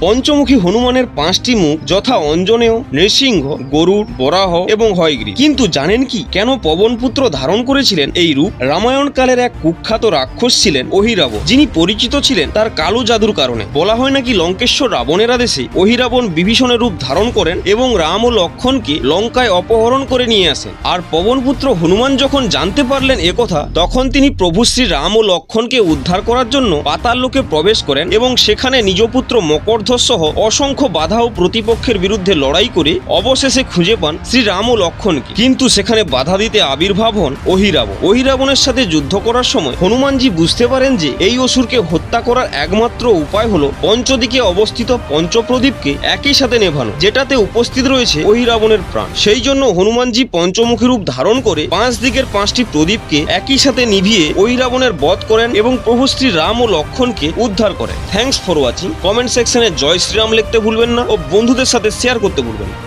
পঞ্চমুখী হনুমানের পাঁচটি মুখ যথা অঞ্জনেয়, নৃসিংহ, গরুড়, বরাহ এবং হয়গ্রী কিন্তু জানেন কি কেন পবনপুত্র ধারণ করেছিলেন এই রূপ? রামায়ণ কালের এক কুখ্যাত রাক্ষস ছিলেন অহিরাব যিনি পরিচিত ছিলেন তার কালো জাদুর কারণে। বলা হয় নাকি লঙ্কেশ্বর রাবণের আদেশে অহিরাবণ বিভীষণের রূপ ধারণ করেন এবং রাম ও লক্ষণকে লঙ্কায় অপহরণ করে নিয়ে আসেন। আর পবনপুত্র হনুমান যখন জানতে পারলেন একথা তখন তিনি প্রভু শ্রী রাম ও লক্ষণকে উদ্ধার করার জন্য পাতাল লোকে প্রবেশ করেন এবং সেখানে নিজ পুত্র মকরধ্বজ সহ অসংখ্য বাধা ও প্রতিপক্ষের বিরুদ্ধে লড়াই করে অবশেষে খুঁজে পান শ্রী রাম ও লক্ষণকে। কিন্তু সেখানে বাধা দিতে আবির্ভাব হন অহিরাবণ। অহিরাবণের সাথে যুদ্ধ করার সময় হনুমানজি বুঝতে পারেন যে এই অসুরকে হত্যা করার একমাত্র উপায় হলো পঞ্চদিকে অবস্থিত পঞ্চপ্রদীপকে একই সাথে নেভানো, যেটাতে উপস্থিত রয়েছে অহিরাবণের প্রাণ। সেই জন্য হনুমানজি পঞ্চমুখী রূপ ধারণ করে পাঁচ দিকের পাঁচটি প্রদীপকে একই সাথে নিভিয়ে অহিরাবণের বধ করেন এবং প্রভু শ্রী রাম ও লক্ষণকে উদ্ধার করেন। থ্যাঙ্কস ফর ওয়াচিং কমেন্ট সেকশনে জয় শ্রীরাম লিখতে ভুলবেন না ও বন্ধুদের সাথে শেয়ার করতে ভুলবেন না।